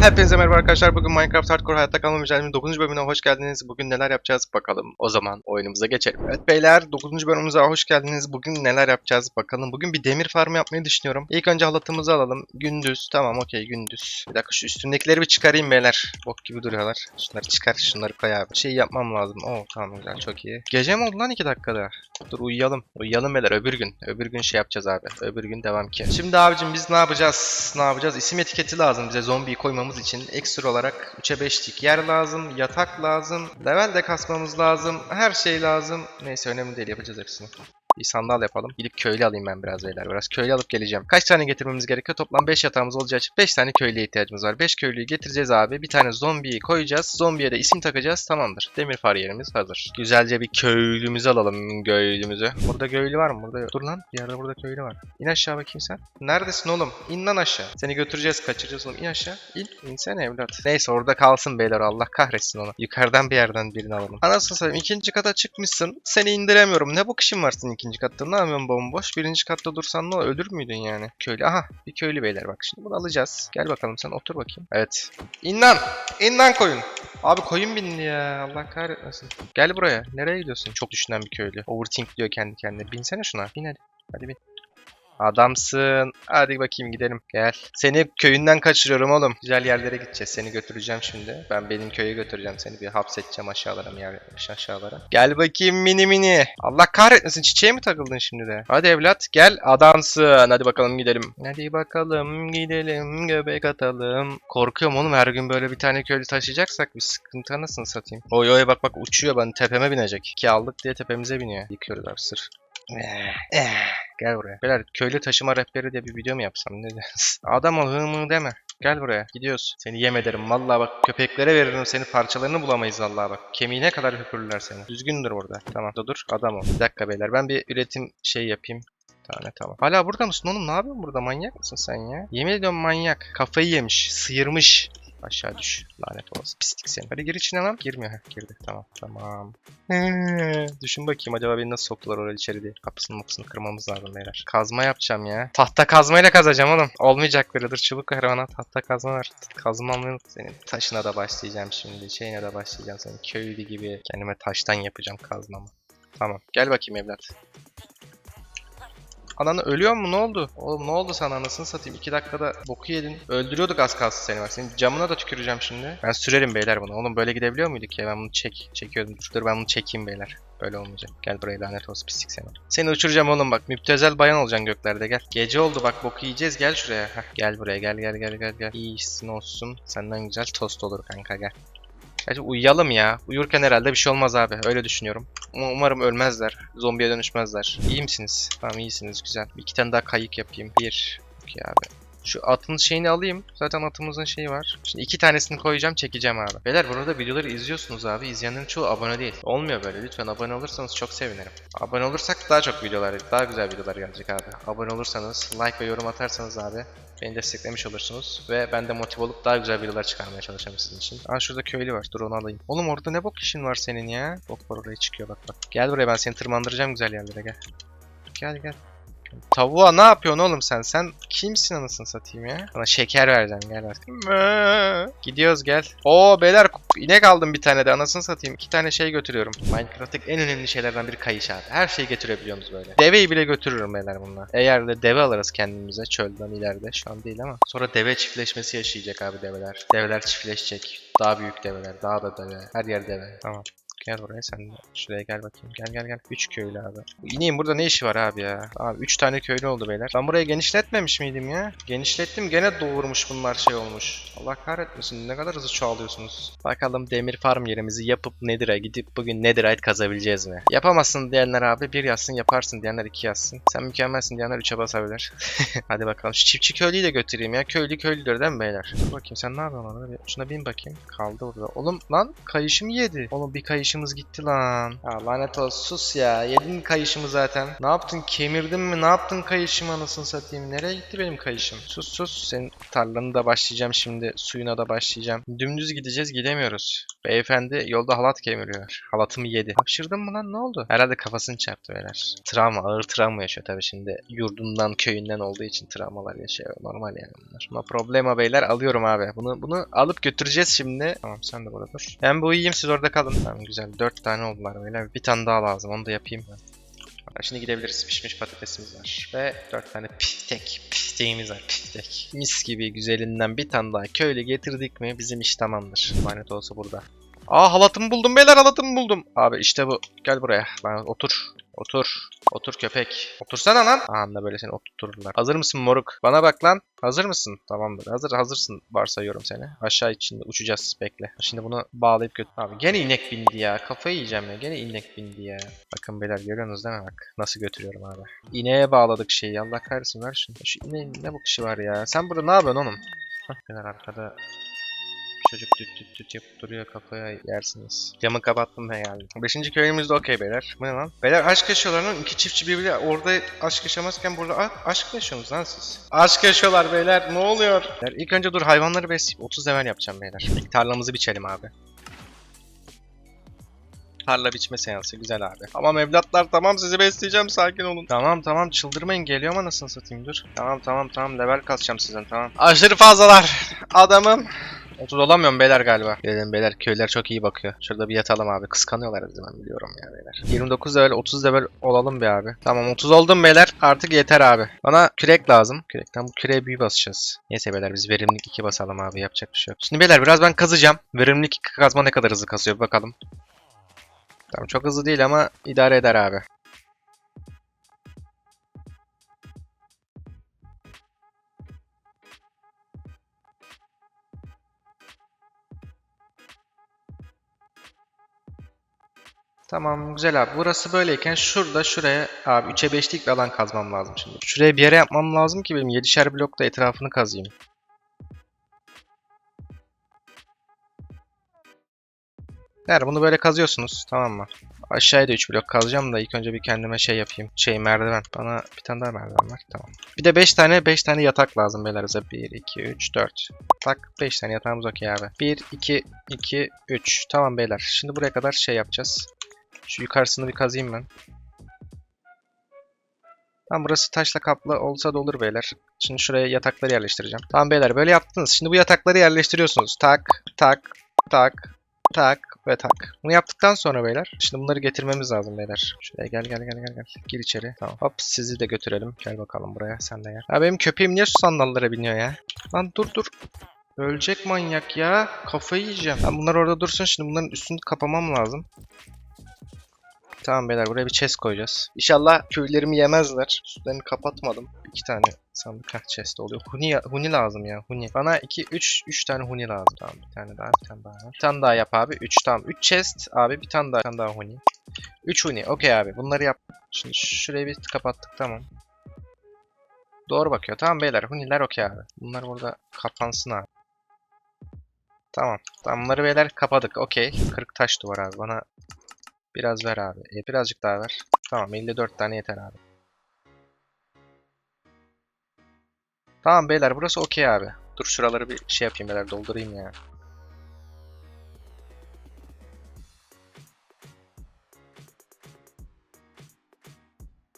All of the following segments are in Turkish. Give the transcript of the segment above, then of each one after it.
Hepinize merhaba arkadaşlar. Bugün Minecraft Hardcore Hayatta Kalma Mücadele'nin 9. bölümüne hoş geldiniz. Bugün neler yapacağız bakalım. O zaman oyunumuza geçelim. Evet beyler 9. bölümümüze hoş geldiniz. Bugün neler yapacağız bakalım. Bugün bir demir farmı yapmayı düşünüyorum. İlk önce halatımızı alalım. Gündüz. Tamam okey gündüz. Bir dakika şu üstündekileri bir çıkarayım beyler. Bok gibi duruyorlar. Şunları çıkar şunları koy abi. Şey yapmam lazım. Oo tamam güzel çok iyi. Gece mi oldu lan 2 dakikada? Dur uyuyalım. Uyuyalım beyler öbür gün. Öbür gün şey yapacağız abi. Öbür gün devam ki. Şimdi abicim biz ne yapacağız? Ne yapacağız? İsim etiketi lazım bize zombiyi koymamız için. Ekstra olarak 3'e 5'lik yer lazım. Yatak lazım. Level de kasmamız lazım. Her şey lazım. Neyse önemli değil yapacağız hepsini. Bir sandal yapalım. Gidip köylü alayım ben biraz beyler. Biraz köylü alıp geleceğim. Kaç tane getirmemiz gerekiyor? Toplam 5 yatağımız olacağı için 5 tane köylüye ihtiyacımız var. 5 köylüyü getireceğiz abi. Bir tane zombiyi koyacağız. Zombiye de isim takacağız. Tamamdır. Demir far yerimiz hazır. Güzelce bir köylümüzü alalım. Köylümüzü. Burada köylü var mı? Burada yok. Dur lan. Bir yerde burada köylü var. İn aşağı bakayım sen. Neredesin oğlum? İn lan aşağı. Seni götüreceğiz kaçıracağız oğlum. İn aşağı. İn. İnsene evlat. Neyse orada kalsın beyler. Allah kahretsin onu. Yukarıdan bir yerden birini alalım. Anasını satayım. ikinci kata çıkmışsın. Seni indiremiyorum. Ne bu kışın varsın katta? Ne yapıyorsun bomboş? Birinci katta dursan ne olur? Ölür müydün yani? Köylü. Aha. Bir köylü beyler bak. Şimdi bunu alacağız. Gel bakalım sen otur bakayım. Evet. İn lan. İn lan koyun. Abi koyun bindi ya. Allah kahretmesin. Gel buraya. Nereye gidiyorsun? Çok düşünen bir köylü. Overthink diyor kendi kendine. Binsene şuna. Bin hadi. Hadi bin. Adamsın. Hadi bakayım gidelim. Gel. Seni köyünden kaçırıyorum oğlum. Güzel yerlere gideceğiz. Seni götüreceğim şimdi. Ben benim köye götüreceğim seni. Bir hapsedeceğim aşağılara mı yer aşağılara. Gel bakayım mini mini. Allah kahretmesin. Çiçeğe mi takıldın şimdi de? Hadi evlat gel. Adamsın. Hadi bakalım gidelim. Hadi bakalım gidelim. Göbek atalım. Korkuyorum oğlum her gün böyle bir tane köylü taşıyacaksak bir sıkıntı anasını satayım. Oy oy bak bak uçuyor ben tepeme binecek. Ki aldık diye tepemize biniyor. Yıkıyoruz abi sır. Eh, eh. Gel buraya. Beyler köylü taşıma rehberi diye bir video mu yapsam ne dersin? Adam ol hı mı deme. Gel buraya. Gidiyoruz. Seni yem ederim. Vallahi bak köpeklere veririm seni parçalarını bulamayız vallahi bak. Kemiğine kadar hüpürürler seni. Düzgündür orada. Tamam da dur. Adam ol. Bir dakika beyler. Ben bir üretim şey yapayım. Tane tamam. Hala burada mısın oğlum? Ne yapıyorsun burada? Manyak mısın sen ya? Yemin ediyorum manyak. Kafayı yemiş. Sıyırmış. Aşağı düş. Lanet olası. Pislik seni. Hadi gir içine lan. Girmiyor. Heh, girdi. Tamam. Tamam. Ee, Düşün bakayım acaba beni nasıl soktular oraya içeri diye. Kapısını mapısını kırmamız lazım beyler. Kazma yapacağım ya. Tahta kazmayla kazacağım oğlum. Olmayacak böyledir. Çubuk ver bana. Tahta kazma ver. Kazmam yok. Senin taşına da başlayacağım şimdi. Şeyine de başlayacağım. Senin köylü gibi. Kendime taştan yapacağım kazmamı. Tamam. Gel bakayım evlat. Ananı ölüyor mu? Ne oldu? Oğlum ne oldu sana anasını satayım? 2 dakikada boku yedin. Öldürüyorduk az kalsın seni bak. Senin camına da tüküreceğim şimdi. Ben sürerim beyler bunu. Oğlum böyle gidebiliyor muyduk ya? Ben bunu çek. Çekiyordum. Dur, ben bunu çekeyim beyler. Böyle olmayacak. Gel buraya lanet olsun pislik seni. Seni uçuracağım oğlum bak. Müptezel bayan olacaksın göklerde gel. Gece oldu bak boku yiyeceğiz. Gel şuraya. Heh, gel buraya gel gel gel gel gel. İyisin olsun. Senden güzel tost olur kanka gel. Gerçi uyuyalım ya. Uyurken herhalde bir şey olmaz abi. Öyle düşünüyorum. Ama umarım ölmezler. Zombiye dönüşmezler. İyi misiniz? Tamam iyisiniz güzel. Bir iki tane daha kayık yapayım. Bir. Okey abi. Şu atın şeyini alayım. Zaten atımızın şeyi var. Şimdi iki tanesini koyacağım çekeceğim abi. Beyler burada videoları izliyorsunuz abi. İzleyenlerin çoğu abone değil. Olmuyor böyle. Lütfen abone olursanız çok sevinirim. Abone olursak daha çok videolar, daha güzel videolar gelecek abi. Abone olursanız, like ve yorum atarsanız abi beni desteklemiş olursunuz. Ve ben de motive olup daha güzel videolar çıkarmaya çalışacağım sizin için. Aa şurada köylü var. Dur onu alayım. Oğlum orada ne bok işin var senin ya? Bok var oraya çıkıyor bak bak. Gel buraya ben seni tırmandıracağım güzel yerlere gel. Gel gel. Tavuğa ne yapıyorsun oğlum sen? Sen kimsin anasını satayım ya? Sana şeker vereceğim gel. Mö. Gidiyoruz gel. Oo beyler inek aldım bir tane de anasını satayım. İki tane şey götürüyorum. Minecraft'taki en önemli şeylerden biri kayış abi. Her şeyi götürebiliyorsunuz böyle. Deveyi bile götürürüm beyler bununla. Eğer de deve alırız kendimize çölden ileride. Şu an değil ama. Sonra deve çiftleşmesi yaşayacak abi develer. Develer çiftleşecek. Daha büyük develer. Daha da deve. Her yer deve. Tamam. Gel buraya sen de. Şuraya gel bakayım. Gel gel gel. 3 köylü abi. Bu burada ne işi var abi ya? Abi 3 tane köylü oldu beyler. Ben burayı genişletmemiş miydim ya? Genişlettim gene doğurmuş bunlar şey olmuş. Allah kahretmesin ne kadar hızlı çoğalıyorsunuz. Bakalım demir farm yerimizi yapıp Nether'a gidip bugün Netherite kazabileceğiz mi? Yapamazsın diyenler abi 1 yazsın yaparsın diyenler 2 yazsın. Sen mükemmelsin diyenler 3'e basabilir. Hadi bakalım şu çiftçi köylüyü de götüreyim ya. Köylü köylüdür değil mi beyler? Bakayım sen ne yapıyorsun? Bir Şuna bin bakayım. Kaldı orada. Oğlum lan kayışım yedi. Oğlum bir kayışım kayışımız gitti lan. Ya lanet olsun sus ya. Yedin kayışımı zaten. Ne yaptın kemirdin mi? Ne yaptın kayışımı anasını satayım? Nereye gitti benim kayışım? Sus sus. Senin tarlanı da başlayacağım şimdi. Suyuna da başlayacağım. Dümdüz gideceğiz gidemiyoruz. Beyefendi yolda halat kemiriyor. Halatımı yedi. Hapşırdın mı lan ne oldu? Herhalde kafasını çarptı beyler. Travma ağır travma yaşıyor tabii şimdi. Yurdundan köyünden olduğu için travmalar yaşıyor. Normal yani bunlar. No problema beyler alıyorum abi. Bunu bunu alıp götüreceğiz şimdi. Tamam sen de burada dur. Ben bu uyuyayım siz orada kalın. Tamam güzel. Dört tane oldular beyler. Bir tane daha lazım. Onu da yapayım ben. Şimdi gidebiliriz. Pişmiş patatesimiz var. Ve dört tane piftek. Pifteğimiz var. Piftek. Mis gibi güzelinden bir tane daha köylü getirdik mi bizim iş tamamdır. Lanet olsa burada. Aa halatımı buldum beyler halatımı buldum. Abi işte bu. Gel buraya. Lan otur. Otur. Otur köpek. Otursana lan. Da böyle seni oturturdular. Hazır mısın moruk? Bana bak lan. Hazır mısın? Tamamdır. Hazır hazırsın. Varsayıyorum seni. Aşağı içinde uçacağız. Bekle. Şimdi bunu bağlayıp götür. Abi gene inek bindi ya. Kafayı yiyeceğim ya. Gene inek bindi ya. Bakın beyler görüyorsunuz değil mi bak. Nasıl götürüyorum abi. İneğe bağladık şeyi. Allah kahretsin ver şunu. Şu ineğin ne bakışı var ya. Sen burada ne yapıyorsun oğlum? Hah arkada Çocuk düt düt düt yapıp duruyor kafaya yersiniz. Camı kapattım ve. Beşinci köyümüz de okey beyler. Bu ne lan? Beyler aşk yaşıyorlar lan. İki çiftçi birbiriyle orada aşk yaşamazken burada aşk yaşıyorsunuz lan siz. Aşk yaşıyorlar beyler. Ne oluyor? Beyler, ilk önce dur hayvanları besleyip 30 level yapacağım beyler. İlk tarlamızı biçelim abi. Tarla biçme seansı güzel abi. Tamam evlatlar tamam sizi besleyeceğim sakin olun. Tamam tamam çıldırmayın geliyorum anasını satayım dur. Tamam tamam tamam level kasacağım sizden tamam. Aşırı fazlalar adamım. 30 olamıyorum beyler galiba. Dedim beyler köyler çok iyi bakıyor. Şurada bir yatalım abi. Kıskanıyorlar bizi ben biliyorum ya beyler. 29 level 30 level olalım bir abi. Tamam 30 oldum beyler. Artık yeter abi. Bana kürek lazım. Kürekten bu küreğe büyü basacağız. Neyse beyler biz verimlilik 2 basalım abi. Yapacak bir şey yok. Şimdi beyler biraz ben kazacağım. Verimlilik 2 kazma ne kadar hızlı kasıyor bakalım. Tamam çok hızlı değil ama idare eder abi. Tamam güzel abi. Burası böyleyken şurada şuraya abi 3'e 5'lik bir alan kazmam lazım şimdi. Şuraya bir yere yapmam lazım ki benim 7'şer blokta etrafını kazayım. Der bunu böyle kazıyorsunuz tamam mı? Aşağıya da 3 blok kazacağım da ilk önce bir kendime şey yapayım. Şey merdiven. Bana bir tane daha merdiven var. Tamam. Bir de 5 tane 5 tane yatak lazım beyler bize. 1 2 3 4. Tak 5 tane yatağımız okey abi. 1 2 2 3. Tamam beyler. Şimdi buraya kadar şey yapacağız. Şu yukarısını bir kazayım ben. Tamam burası taşla kaplı olsa da olur beyler. Şimdi şuraya yatakları yerleştireceğim. Tamam beyler böyle yaptınız. Şimdi bu yatakları yerleştiriyorsunuz. Tak, tak, tak, tak ve tak. Bunu yaptıktan sonra beyler. Şimdi bunları getirmemiz lazım beyler. Şuraya gel gel gel gel gel. Gir içeri. Tamam. Hop sizi de götürelim. Gel bakalım buraya. Sen de gel. Ya benim köpeğim niye şu sandallara biniyor ya? Lan dur dur. Ölecek manyak ya. Kafayı yiyeceğim. Ben bunlar orada dursun. Şimdi bunların üstünü kapamam lazım. Tamam beyler buraya bir chest koyacağız. İnşallah köylerimi yemezler. Üstlerini kapatmadım. İki tane sandık heh, chest oluyor. Huni, huni lazım ya huni. Bana 2 3 3 tane huni lazım. Tamam bir tane daha bir tane daha. Bir tane daha yap abi. 3 tamam. 3 chest abi bir tane daha bir tane daha huni. 3 huni. Okey abi. Bunları yap. Şimdi şurayı bir kapattık tamam. Doğru bakıyor. Tamam beyler. Huniler okey abi. Bunlar burada kapansın abi. Tamam. Tamam bunları beyler kapadık. Okey. 40 taş duvar abi. Bana Biraz ver abi. E, birazcık daha ver. Tamam 54 tane yeter abi. Tamam beyler burası okey abi. Dur şuraları bir şey yapayım beyler doldurayım ya.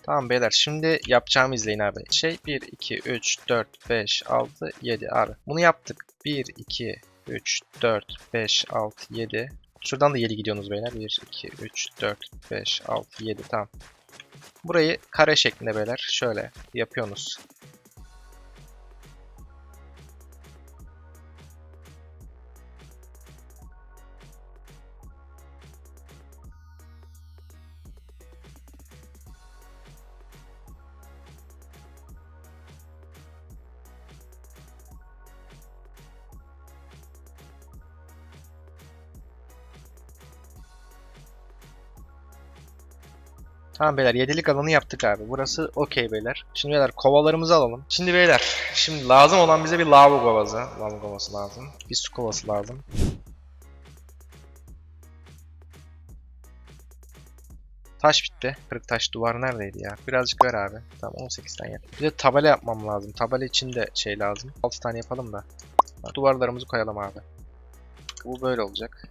Tamam beyler şimdi yapacağımı izleyin abi. Şey 1, 2, 3, 4, 5, 6, 7 abi. Bunu yaptık. 1, 2, 3, 4, 5, 6, 7. Şuradan da 7 gidiyorsunuz beyler. 1, 2, 3, 4, 5, 6, 7 tamam. Burayı kare şeklinde beyler şöyle yapıyorsunuz. Tamam beyler yedilik alanı yaptık abi. Burası okey beyler. Şimdi beyler kovalarımızı alalım. Şimdi beyler şimdi lazım olan bize bir lava kovası. Lava kovası lazım. Bir su kovası lazım. Taş bitti. Kırık taş duvar neredeydi ya? Birazcık ver abi. Tamam 18 tane yeter. Bir de tabela yapmam lazım. Tabela için de şey lazım. 6 tane yapalım da. Duvarlarımızı koyalım abi. Bu böyle olacak.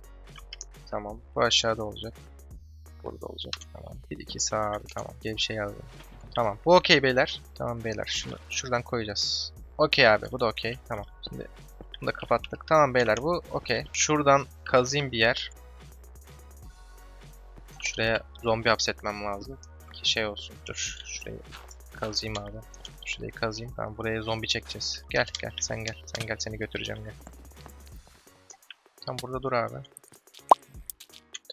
Tamam. Bu aşağıda olacak. Burada olacak. Tamam. 1 2 sağ abi tamam. Şey yazdım. Tamam. Bu okey beyler. Tamam beyler. Şunu şuradan koyacağız. Okey abi. Bu da okey. Tamam. Şimdi bunu da kapattık. Tamam beyler bu okey. Şuradan kazayım bir yer. Şuraya zombi hapsetmem lazım. Ki şey olsun. Dur. Şurayı kazayım abi. Şurayı kazayım. Tamam buraya zombi çekeceğiz. Gel gel sen gel. Sen gel seni götüreceğim gel. Tam burada dur abi.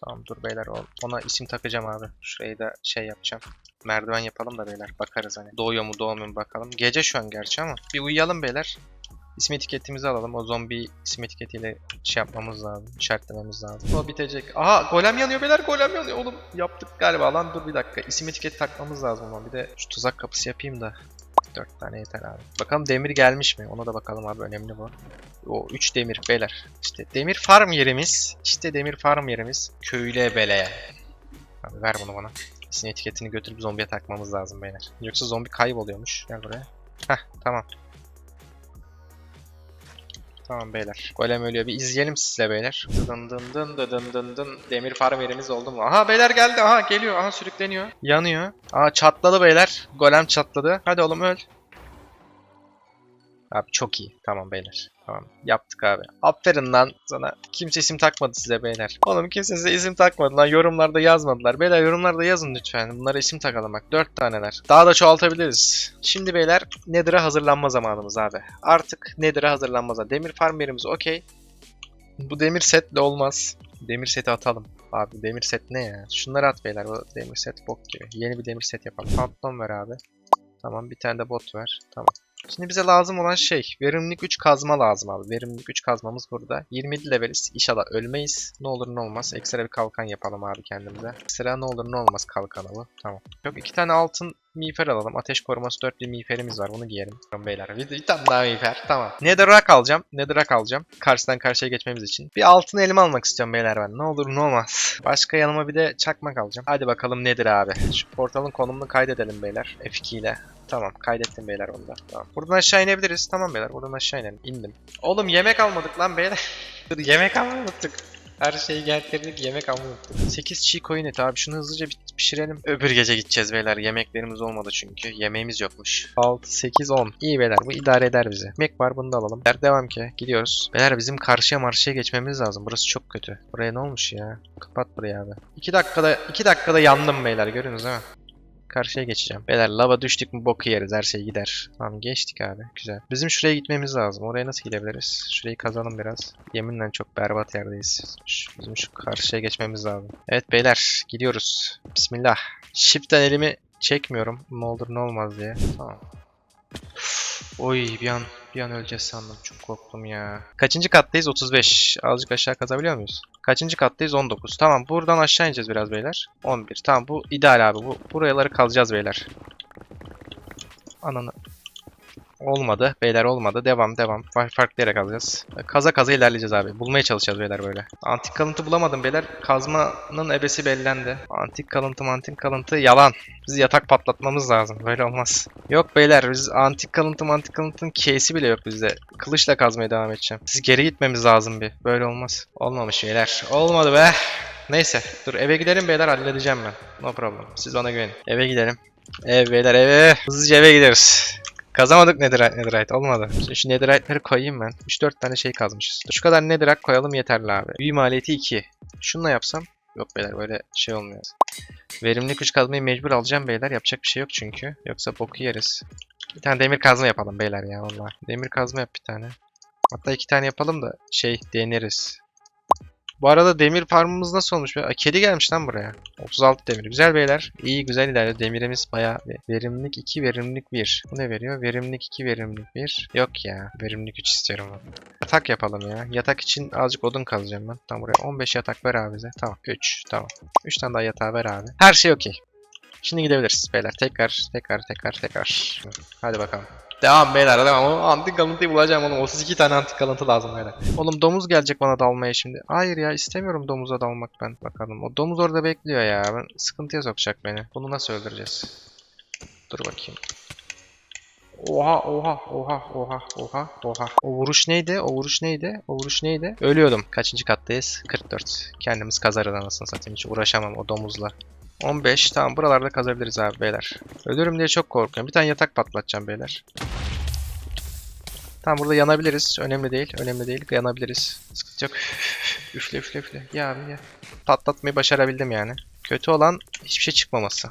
Tamam dur beyler ona isim takacağım abi. Şurayı da şey yapacağım. Merdiven yapalım da beyler bakarız hani. Doğuyor mu doğmuyor mu bakalım. Gece şu an gerçi ama. Bir uyuyalım beyler. İsim etiketimizi alalım. O zombi isim etiketiyle şey yapmamız lazım. işaretlememiz lazım. O bitecek. Aha golem yanıyor beyler golem yanıyor oğlum. Yaptık galiba lan dur bir dakika. İsim etiketi takmamız lazım ama bir de şu tuzak kapısı yapayım da. 4 tane yeter abi. Bakalım demir gelmiş mi? Ona da bakalım abi önemli bu. O 3 demir beyler. İşte demir farm yerimiz. İşte demir farm yerimiz. Köyle beleye. Abi ver bunu bana. İsim etiketini götürüp zombiye takmamız lazım beyler. Yoksa zombi kayboluyormuş. Gel buraya. Heh tamam. Tamam beyler. Golem ölüyor. Bir izleyelim sizle beyler. Dın dın dın dın dın dın dın. Demir farm yerimiz oldu mu? Aha beyler geldi. Aha geliyor. Aha sürükleniyor. Yanıyor. Aha çatladı beyler. Golem çatladı. Hadi oğlum öl. Abi çok iyi. Tamam beyler. Tamam. Yaptık abi. Aferin lan sana. Kimse isim takmadı size beyler. Oğlum kimse size isim takmadı lan. Yorumlarda yazmadılar. Beyler yorumlarda yazın lütfen. Bunlara isim takalım bak. 4 taneler. Daha da çoğaltabiliriz. Şimdi beyler Nether'a hazırlanma zamanımız abi. Artık Nether'a hazırlanma zamanı. Demir farm yerimiz okey. Bu demir setle olmaz. Demir seti atalım. Abi demir set ne ya? Şunları at beyler. Bu demir set bok gibi. Yeni bir demir set yapalım. Pantolon ver abi. Tamam bir tane de bot ver. Tamam. Şimdi bize lazım olan şey verimlilik 3 kazma lazım abi. Verimlilik 3 kazmamız burada. 27 leveliz. İnşallah ölmeyiz. Ne olur ne olmaz. Ekstra bir kalkan yapalım abi kendimize. Ekstra ne olur ne olmaz kalkanı bu. Tamam. Yok iki tane altın miğfer alalım. Ateş koruması 4 bir miğferimiz var. Bunu giyelim. Tamam beyler. Bir, bir tane daha miğfer. Tamam. Netherrack alacağım. Netherrack alacağım. Karşıdan karşıya geçmemiz için. Bir altın elma almak istiyorum beyler ben. Ne olur ne olmaz. Başka yanıma bir de çakmak alacağım. Hadi bakalım nedir abi. Şu portalın konumunu kaydedelim beyler. F2 ile. Tamam kaydettim beyler onu da. Tamam. Buradan aşağı inebiliriz. Tamam beyler buradan aşağı inelim. İndim. Oğlum yemek almadık lan beyler. Yemek almayı unuttuk. Her şeyi getirdik yemek almayı unuttuk. 8 çiğ koyun eti abi şunu hızlıca bir pişirelim. Öbür gece gideceğiz beyler. Yemeklerimiz olmadı çünkü. Yemeğimiz yokmuş. 6, 8, 10. İyi beyler bu idare eder bizi. Yemek var bunu da alalım. Beyler devam ki. Gidiyoruz. Beyler bizim karşıya marşıya geçmemiz lazım. Burası çok kötü. Buraya ne olmuş ya? Kapat burayı abi. 2 dakikada 2 dakikada yandım beyler görüyorsunuz mi? Karşıya geçeceğim. Beyler lava düştük mü boku yeriz her şey gider. Tamam geçtik abi güzel. Bizim şuraya gitmemiz lazım. Oraya nasıl gidebiliriz? Şurayı kazalım biraz. Yeminle çok berbat yerdeyiz. Bizim şu karşıya geçmemiz lazım. Evet beyler gidiyoruz. Bismillah. Shift'ten elimi çekmiyorum. Ne olur ne olmaz diye. Tamam. Oy bir an bir an öleceğiz sandım. Çok korktum ya. Kaçıncı kattayız? 35. Azıcık aşağı kazabiliyor muyuz? Kaçıncı kattayız? 19. Tamam buradan aşağı ineceğiz biraz beyler. 11. Tamam bu ideal abi. Bu buraları kazacağız beyler. Ananı. Olmadı. Beyler olmadı. Devam devam. Fa- Farklı yere kazacağız. Kaza kaza ilerleyeceğiz abi. Bulmaya çalışacağız beyler böyle. Antik kalıntı bulamadım beyler. Kazmanın ebesi bellendi. Antik kalıntı mantik kalıntı yalan. Biz yatak patlatmamız lazım. Böyle olmaz. Yok beyler biz antik kalıntı mantik kalıntının case'i bile yok bizde. Kılıçla kazmaya devam edeceğim. Siz geri gitmemiz lazım bir. Böyle olmaz. Olmamış beyler. Olmadı be. Neyse. Dur eve gidelim beyler halledeceğim ben. No problem. Siz bana güvenin. Eve gidelim. Ev beyler eve. Hızlıca eve gideriz. Kazamadık netherite, netherite olmadı. Şu netherite'leri koyayım ben. 3-4 tane şey kazmışız. Şu kadar netherite koyalım yeterli abi. Büyü maliyeti 2. Şununla yapsam. Yok beyler böyle şey olmuyor. Verimli kuş kazmayı mecbur alacağım beyler. Yapacak bir şey yok çünkü. Yoksa boku yeriz. Bir tane demir kazma yapalım beyler ya valla. Demir kazma yap bir tane. Hatta iki tane yapalım da şey deneriz. Bu arada demir farmımız nasıl olmuş? Aa, Kedi gelmiş lan buraya. 36 demir. Güzel beyler. İyi güzel ilerliyor. Demirimiz bayağı verimlilik 2, verimlilik 1. Bu ne veriyor? Verimlilik 2, verimlilik 1. Yok ya. Verimlilik 3 istiyorum. Yatak yapalım ya. Yatak için azıcık odun kazacağım ben. Tam buraya 15 yatak ver abi bize. Tamam. 3. Tamam. 3 tane daha yatağı ver abi. Her şey okey. Şimdi gidebiliriz beyler. Tekrar, tekrar, tekrar, tekrar. Hadi bakalım. Devam beyler devam. O antik kalıntıyı bulacağım oğlum. 32 tane antik kalıntı lazım böyle. Oğlum domuz gelecek bana dalmaya şimdi. Hayır ya istemiyorum domuza dalmak ben. Bakalım. O domuz orada bekliyor ya. Ben sıkıntıya sokacak beni. Bunu nasıl öldüreceğiz? Dur bakayım. Oha oha oha oha oha oha. O vuruş neydi? O vuruş neydi? O vuruş neydi? Ölüyordum. Kaçıncı kattayız? 44. Kendimiz kazarız anasını satayım. Hiç uğraşamam o domuzla. 15. Tamam buralarda kazabiliriz abi beyler. Ölürüm diye çok korkuyorum. Bir tane yatak patlatacağım beyler. Tamam burada yanabiliriz. Önemli değil. Önemli değil. Yanabiliriz. Sıkıntı yok. üfle üfle üfle. Ya abi ya. Patlatmayı başarabildim yani. Kötü olan hiçbir şey çıkmaması.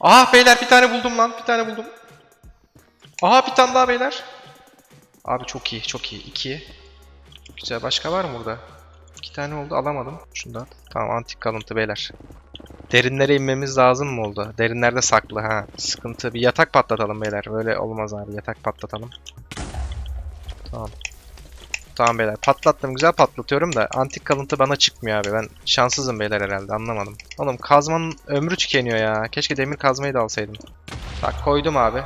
Aha beyler bir tane buldum lan. Bir tane buldum. Aha bir tane daha beyler. Abi çok iyi çok iyi. 2. Güzel başka var mı burada? İki tane oldu alamadım. Şundan. Tamam antik kalıntı beyler. Derinlere inmemiz lazım mı oldu? Derinlerde saklı ha. Sıkıntı. Bir yatak patlatalım beyler. Böyle olmaz abi. Yatak patlatalım. Tamam. Tamam beyler. Patlattım. Güzel patlatıyorum da antik kalıntı bana çıkmıyor abi. Ben şanssızım beyler herhalde. Anlamadım. Oğlum kazmanın ömrü tükeniyor ya. Keşke demir kazmayı da alsaydım. Bak koydum abi.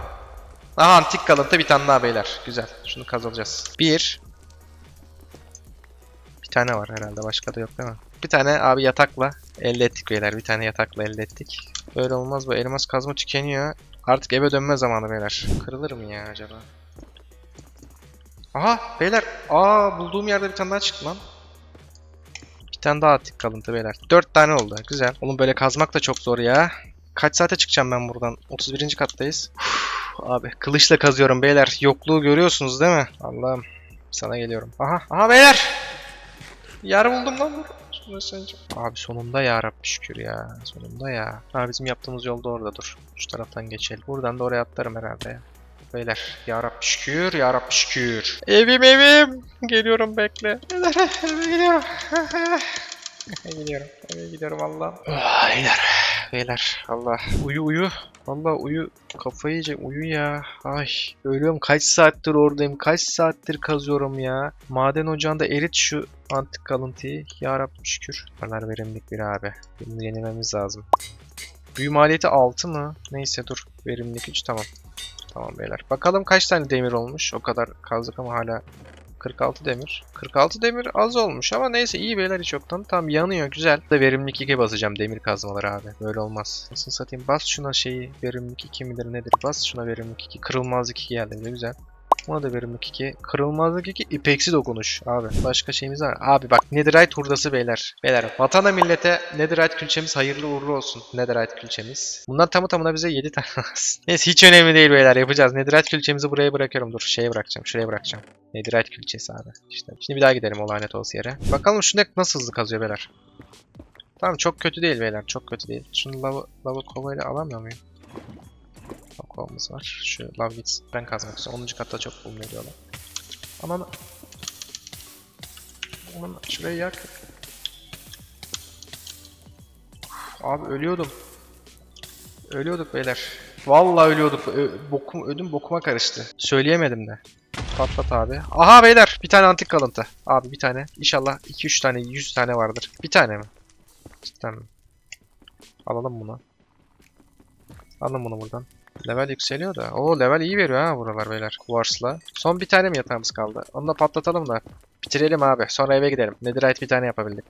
Aha antik kalıntı bir tane daha beyler. Güzel. Şunu kazılacağız. Bir. Bir tane var herhalde. Başka da yok değil mi? Bir tane abi yatakla elde ettik beyler. Bir tane yatakla elde ettik. Böyle olmaz bu elmas kazma tükeniyor. Artık eve dönme zamanı beyler. Kırılır mı ya acaba? Aha beyler. Aa bulduğum yerde bir tane daha çıktı lan. Bir tane daha attık kalıntı beyler. Dört tane oldu. Güzel. Oğlum böyle kazmak da çok zor ya. Kaç saate çıkacağım ben buradan? 31. kattayız. Uf, abi kılıçla kazıyorum beyler. Yokluğu görüyorsunuz değil mi? Allah'ım. Sana geliyorum. Aha. Aha beyler. Yer buldum lan. Söyleyeceğim. Abi sonunda ya Rabbi şükür ya. Sonunda ya. Ha bizim yaptığımız yolda orada dur. Şu taraftan geçelim. Buradan da oraya atlarım herhalde ya. Beyler ya Rabbi şükür ya Rabbi şükür. Evim evim. Geliyorum bekle. Eve gidiyorum. gidiyorum. Eve gidiyorum Allah'ım. Ah, Beyler. Beyler Allah. Uyu uyu. Allah uyu. Kafayı yiyecek. Uyu ya. Ay. Ölüyorum. Kaç saattir oradayım. Kaç saattir kazıyorum ya. Maden ocağında erit şu antik kalıntıyı. Ya Rabbi şükür. Kadar verimlilik bir abi. Bunu yenilememiz lazım. Büyü maliyeti 6 mı? Neyse dur. Verimlilik 3 tamam. Tamam beyler. Bakalım kaç tane demir olmuş. O kadar kazdık ama hala 46 demir. 46 demir az olmuş ama neyse iyi beyler hiç yoktan. Tam yanıyor güzel. Da verimlilik 2 basacağım demir kazmaları abi. Böyle olmaz. Nasıl satayım? Bas şuna şeyi verimlilik 2 midir nedir? Bas şuna verimlilik 2. Kırılmazlık 2 geldi güzel. Buna da verimlilik 2. Kırılmazlık 2. ipeksi dokunuş abi. Başka şeyimiz var. Abi bak Netherite hurdası beyler. Beyler vatana millete Netherite külçemiz hayırlı uğurlu olsun. Netherite külçemiz. Bundan tamı tamına bize 7 tane lazım. Neyse hiç önemli değil beyler yapacağız. Netherite külçemizi buraya bırakıyorum. Dur şeye bırakacağım. Şuraya bırakacağım. Netherite külçesi abi. İşte. Şimdi bir daha gidelim o lanet olası yere. Bakalım şu ne nasıl hızlı kazıyor beyler. Tamam çok kötü değil beyler. Çok kötü değil. Şunu lava, lava kovayla alamıyor muyum? Kovamız var. Şu lava gitsin. Ben kazmak istiyorum. 10. katta çok bulunuyor diyorlar. Aman. Aman şurayı yak. Abi ölüyordum. Ölüyorduk beyler. Vallahi ölüyorduk. Ö bokum, ödüm bokuma karıştı. Söyleyemedim de. Patlat abi. Aha beyler bir tane antik kalıntı. Abi bir tane. İnşallah 2-3 tane 100 tane vardır. Bir tane mi? Cidden mi? Alalım bunu. Alın bunu buradan. Level yükseliyor da. Oo level iyi veriyor ha buralar beyler. Quartz'la. Son bir tane mi yatağımız kaldı? Onu da patlatalım da. Bitirelim abi. Sonra eve gidelim. Netherite bir tane yapabildik.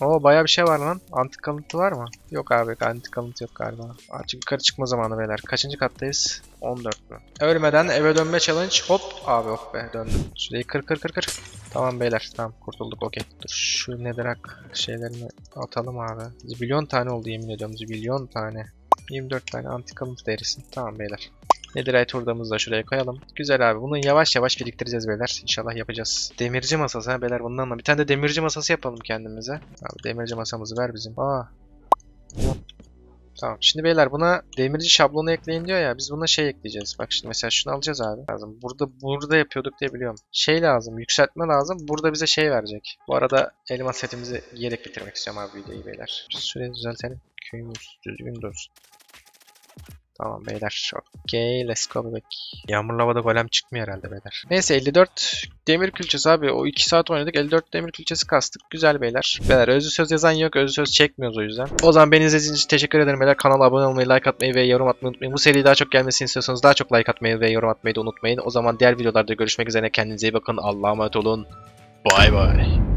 Oo bayağı bir şey var lan. Antik kalıntı var mı? Yok abi antik kalıntı yok galiba. Artık yukarı çıkma zamanı beyler. Kaçıncı kattayız? 14 mü? Ölmeden eve dönme challenge. Hop abi oh be döndüm. Şurayı kır kır kır kır. Tamam beyler tamam kurtulduk okey. Dur şu nedirak şeylerini atalım abi. Zibilyon tane oldu yemin ediyorum zibilyon tane. 24 tane antik kalıntı derisi. Tamam beyler. Netherite hurdamızı da şuraya koyalım. Güzel abi. Bunu yavaş yavaş biriktireceğiz beyler. İnşallah yapacağız. Demirci masası ha beyler bundan da. Bir tane de demirci masası yapalım kendimize. Abi demirci masamızı ver bizim. Aa. Tamam. Şimdi beyler buna demirci şablonu ekleyin diyor ya. Biz buna şey ekleyeceğiz. Bak şimdi mesela şunu alacağız abi. Lazım. Burada burada yapıyorduk diye biliyorum. Şey lazım. Yükseltme lazım. Burada bize şey verecek. Bu arada elmas setimizi yedek bitirmek istiyorum abi videoyu beyler. Süreyi düzeltelim. Köyümüz düzgün dursun. Tamam beyler. Okey let's go bebek. Yağmurlu havada golem çıkmıyor herhalde beyler. Neyse 54 demir külçesi abi. O 2 saat oynadık 54 demir külçesi kastık. Güzel beyler. Beyler özlü söz yazan yok. Özlü söz çekmiyoruz o yüzden. O zaman beni izlediğiniz için teşekkür ederim beyler. Kanala abone olmayı, like atmayı ve yorum atmayı unutmayın. Bu seri daha çok gelmesini istiyorsanız daha çok like atmayı ve yorum atmayı da unutmayın. O zaman diğer videolarda görüşmek üzere. Kendinize iyi bakın. Allah'a emanet olun. Bay bay.